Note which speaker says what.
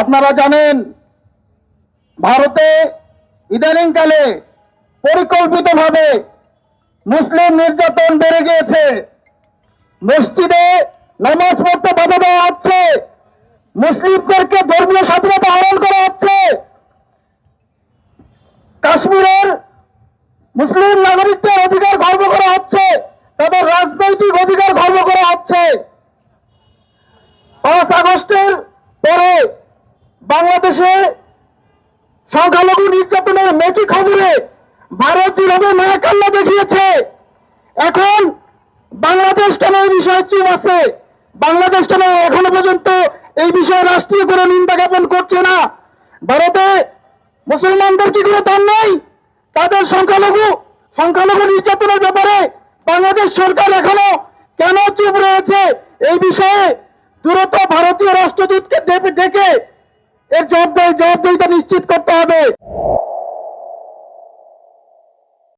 Speaker 1: আপনারা জানেন, ভারতে ইদানিংকালে পরিকল্পিতভাবে মুসলিম নির্যাতন বেড়ে গিয়েছে। মসজিদে নামাজ পড়তে বাধা দেওয়া হচ্ছে। মুসলিমদেরকে ধর্মীয় স্বাধীনতা হরণ করা হচ্ছে। কাশ্মীরের মুসলিম নাগরিকদের অধিকার খর্ব করা হচ্ছে। তাদের রাজনৈতিক অধিকার খর্ব করা হচ্ছে। পাঁচ আগস্টের পরে বাংলাদেশে সংখ্যালঘু নির্যাতনের মেকি খবরে ভারত যেভাবে মায়াকাল্লা দেখিয়েছে, এখন বাংলাদেশ কেন এই বিষয়ে চুপ আছে? বাংলাদেশ কেন এখনও পর্যন্ত এই বিষয়ে রাষ্ট্রীয় কোনো নিন্দা জ্ঞাপন করছে না? ভারতে মুসলমানদের কি কোনো দাম নেই? তাদের সংখ্যালঘু সংখ্যালঘু নির্যাতনের ব্যাপারে বাংলাদেশ সরকার এখনও কেন চুপ রয়েছে? এই বিষয়ে দ্রুত ভারতীয় রাষ্ট্রদূতকে ডেকে এর জবাবদারি জবাবদিহিতা নিশ্চিত